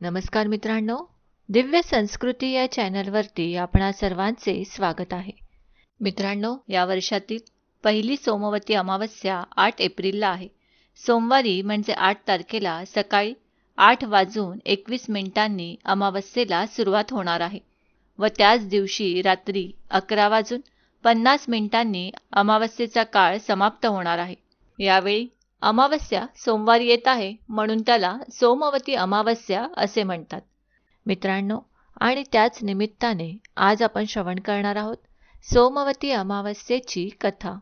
नमस्कार मित्रांनो दिव्य संस्कृती या चॅनलवरती आपणा सर्वांचे स्वागत आहे. मित्रांनो या वर्षातील पहिली सोमवती अमावस्या आठ एप्रिलला आहे. सोमवारी म्हणजे आठ तारखेला सकाळी आठ वाजून एकवीस मिनिटांनी अमावस्येला सुरुवात होणार आहे व त्याच दिवशी रात्री अकरा वाजून पन्नास मिनिटांनी अमावस्येचा काळ समाप्त होणार आहे. यावेळी अमावस्या सोमवारी येत आहे म्हणून त्याला सोमवती अमावस्या असे म्हणतात. मित्रांनो आणि त्याच निमित्ताने आज आपण श्रवण करणार आहोत सोमवती अमावस्येची कथा.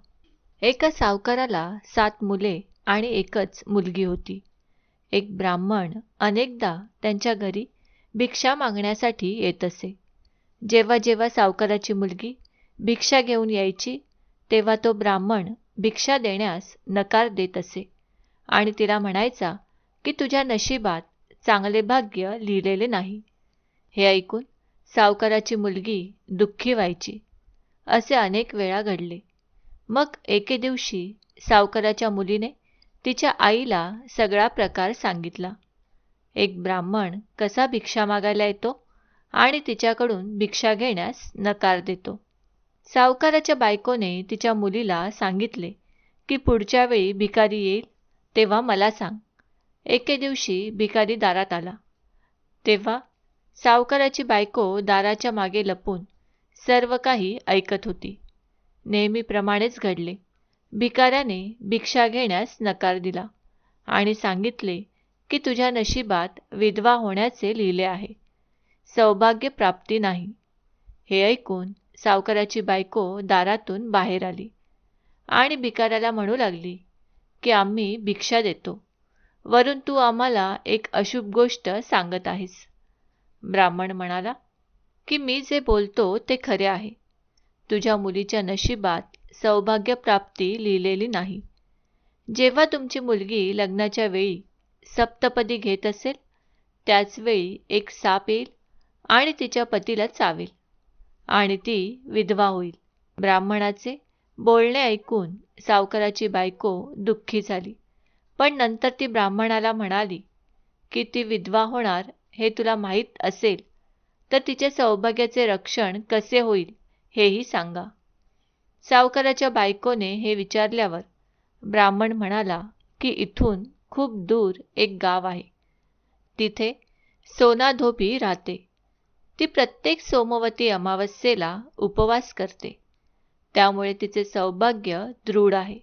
एका सावकाराला सात मुले आणि एकच मुलगी होती. एक ब्राह्मण अनेकदा त्यांच्या घरी भिक्षा मागण्यासाठी येत असे. जेव्हा जेव्हा सावकाराची मुलगी भिक्षा घेऊन यायची तेव्हा तो ब्राह्मण भिक्षा देण्यास नकार देत असे. आणि तिला म्हणायचा की तुझ्या नशिबात चांगले भाग्य लिहिलेले नाही. हे ऐकून सावकाराची मुलगी दुःखी व्हायची. असे अनेक वेळा घडले. मग एके दिवशी सावकाराच्या मुलीने तिच्या आईला सगळा प्रकार सांगितला. एक ब्राह्मण कसा भिक्षा मागायला येतो आणि तिच्याकडून भिक्षा घेण्यास नकार देतो. सावकाराच्या बायकोने तिच्या मुलीला सांगितले की पुढच्या वेळी भिकारी येईल तेव्हा मला सांग. एके दिवशी भिकारी दारात आला. तेव्हा सावकाराची बायको दाराच्या मागे लपून सर्व काही ऐकत होती. नेहमीप्रमाणेच घडले. भिकाऱ्याने भिक्षा घेण्यास नकार दिला आणि सांगितले की तुझ्या नशिबात विधवा होण्याचे लिहिले आहे. सौभाग्य प्राप्ती नाही. हे ऐकून सावकाराची बायको दारातून बाहेर आली आणि भिकाऱ्याला म्हणू लागली की आम्ही भिक्षा देतो. वरून तू आम्हाला एक अशुभ गोष्ट सांगत आहेस. ब्राह्मण म्हणाला की मी जे बोलतो ते खरे आहे. तुझ्या मुलीच्या नशिबात सौभाग्यप्राप्ती लिहिलेली नाही. जेव्हा तुमची मुलगी लग्नाच्या वेळी सप्तपदी घेत असेल त्याचवेळी एक साप येईल आणि तिच्या पतीला चावेल आणि ती विधवा होईल. ब्राह्मणाचे बोलणे ऐकून सावकाराची बायको दुःखी झाली. पण नंतर ती ब्राह्मणाला म्हणाली की ती विधवा होणार हे तुला माहीत असेल तर तिचे सौभाग्याचे रक्षण कसे होईल हेही सांगा. सावकाराच्या बायकोने हे विचारल्यावर ब्राह्मण म्हणाला की इथून खूप दूर एक गाव आहे. तिथे सोना धोबी राहते. ती प्रत्येक सोमवती अमावस्येला उपवास करते. त्यामुळे तिचे सौभाग्य दृढ आहे.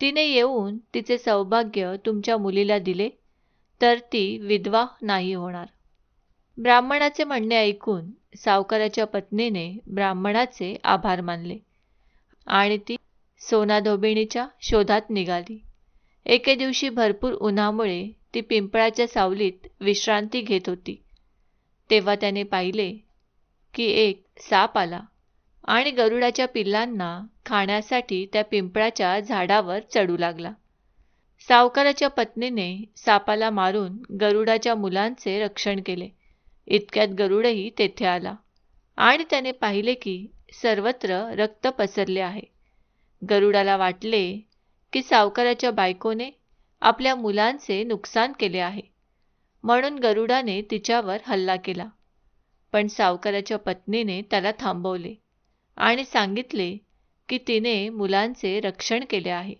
तिने येऊन तिचे सौभाग्य तुमच्या मुलीला दिले तर ती विधवा नाही होणार. ब्राह्मणाचे म्हणणे ऐकून सावकाराच्या पत्नीने ब्राह्मणाचे आभार मानले आणि ती सोनाधोबिणीच्या शोधात निघाली. एके दिवशी भरपूर उन्हामुळे ती पिंपळाच्या सावलीत विश्रांती घेत होती. तेव्हा त्याने पाहिले की एक साप आला. आणि गरुडाच्या पिल्लांना खाण्यासाठी त्या पिंपळाच्या झाडावर चढू लागला. सावकाराच्या पत्नीने सापाला मारून गरुडाच्या मुलांचे रक्षण केले. इतक्यात गरुडही तेथे आला आणि त्याने पाहिले की सर्वत्र रक्त पसरले आहे. गरुडाला वाटले की सावकाराच्या बायकोने आपल्या मुलांचे नुकसान केले आहे. म्हणून गरुडाने तिच्यावर हल्ला केला. पण सावकाराच्या पत्नीने त्याला थांबवले. आणि सांगितले की तिने मुलांचे रक्षण केले आहे.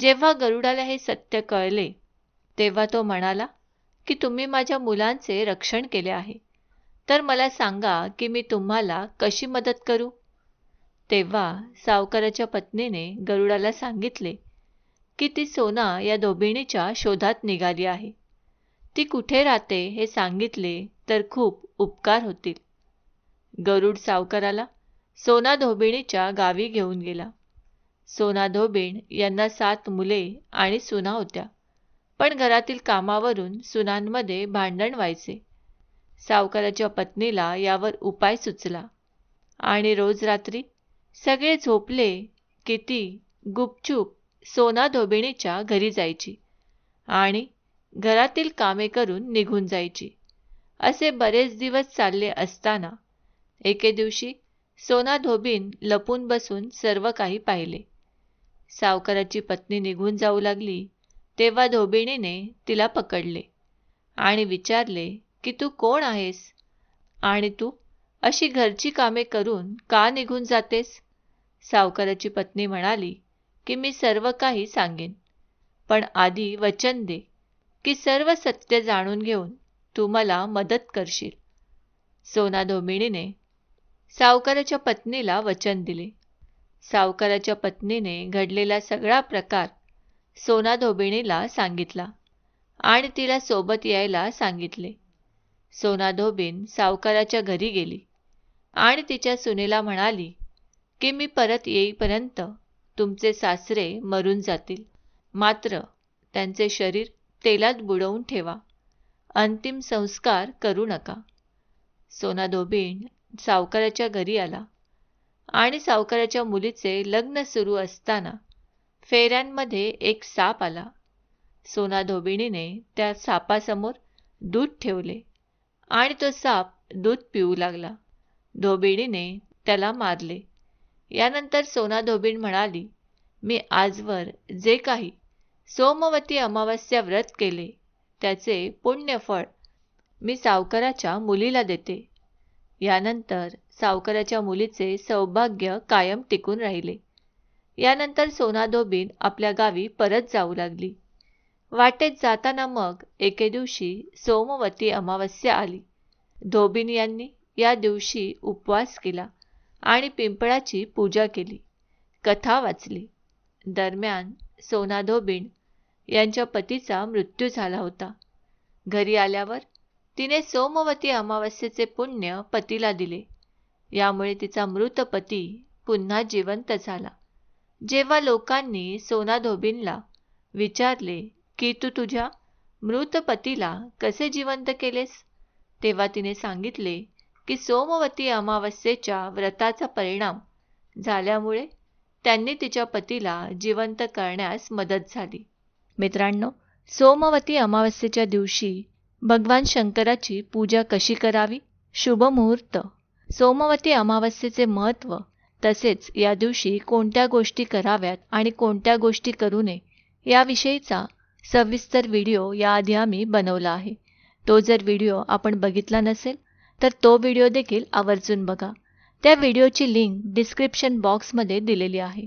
जेव्हा गरुडाला हे सत्य कळले तेव्हा तो म्हणाला की तुम्ही माझ्या मुलांचे रक्षण केले आहे. तर मला सांगा की मी तुम्हाला कशी मदत करू? तेव्हा सावकाराच्या पत्नीने गरुडाला सांगितले की ती सोना या दोबिणीच्या शोधात निघाली आहे. ती कुठे राहते हे सांगितले तर खूप उपकार होतील. गरुड सावकाराला सोना धोबिणीच्या गावी घेऊन गेला. सोना धोबीण यांना सात मुले आणि सुना होत्या. पण घरातील कामावरून सुनांमध्ये भांडण व्हायचे. सावकाराच्या पत्नीला यावर उपाय सुचला. आणि रोज रात्री सगळे झोपले की ती गुपचूप सोना धोबिणीच्या घरी जायची आणि घरातील कामे करून निघून जायची. असे बरेच दिवस चालले असताना एके दिवशी सोना धोबीन लपून बसून सर्व काही पाहिले. सावकाराची पत्नी निघून जाऊ लागली तेव्हा धोबिणीने तिला पकडले आणि विचारले की तू कोण आहेस? आणि तू अशी घरची कामे करून का निघून जातेस? सावकाराची पत्नी म्हणाली की मी सर्व काही सांगेन पण आधी वचन दे की सर्व सत्य जाणून घेऊन तू मला मदत करशील. सोना धोमिणीने सावकाराच्या पत्नीला वचन दिले. सावकाराच्या पत्नीने घडलेला सगळा प्रकार सोना धोबिणीला सांगितला आणि तिला सोबत यायला सांगितले. सोना धोबीन सावकाराच्या घरी गेली आणि तिच्या सुनेला म्हणाली की मी परत येईपर्यंत तुमचे सासरे मरून जातील. मात्र त्यांचे शरीर तेलात बुडवून ठेवा. अंतिम संस्कार करू नका. सोना धोबीण सावकाराच्या घरी आला. आणि सावकाराच्या मुलीचे लग्न सुरू असताना फेऱ्यांमध्ये एक साप आला. सोना धोबिणीने त्या सापासमोर दूध ठेवले आणि तो साप दूध पिऊ लागला. धोबिणीने त्याला मारले. यानंतर सोना धोबीण म्हणाली मी आजवर जे काही सोमवती अमावस्या व्रत केले त्याचे पुण्यफळ मी सावकाराच्या मुलीला देते. यानंतर सावकाराच्या मुलीचे सौभाग्य कायम टिकून राहिले. यानंतर सोना धोबीन आपल्या गावी परत जाऊ लागली. वाटेत जाताना मग एके दिवशी सोमवती अमावस्या आली. धोबीन यांनी या दिवशी उपवास केला आणि पिंपळाची पूजा केली. कथा वाचली. दरम्यान सोनाधोबीण यांच्या पतीचा मृत्यू झाला होता. घरी आल्यावर तिने सोमवती अमावस्येचे पुण्य पतीला दिले. यामुळे तिचा मृत पती पुन्हा जिवंत झाला. जेव्हा लोकांनी सोना धोबीनला विचारले की तू तुझ्या मृत पतीला कसे जिवंत केलेस? तेव्हा तिने सांगितले की सोमवती अमावस्येच्या व्रताचा परिणाम झाल्यामुळे त्यांनी तिच्या पतीला जिवंत करण्यास मदत झाली. मित्रांनो सोमवती अमावस्येच्या दिवशी भगवान शंकराची पूजा कशी करावी? शुभ मुहूर्त. सोमवती अमावस्येचे महत्त्व तसेच या दिवशी कोणत्या गोष्टी कराव्यात आणि कोणत्या गोष्टी करू नये याविषयीचा सविस्तर व्हिडिओ याआधी आम्ही बनवला आहे. तो जर व्हिडिओ आपण बघितला नसेल तर तो व्हिडिओ देखील आवर्जून बघा. त्या व्हिडिओची लिंक डिस्क्रिप्शन बॉक्समध्ये दिलेली आहे.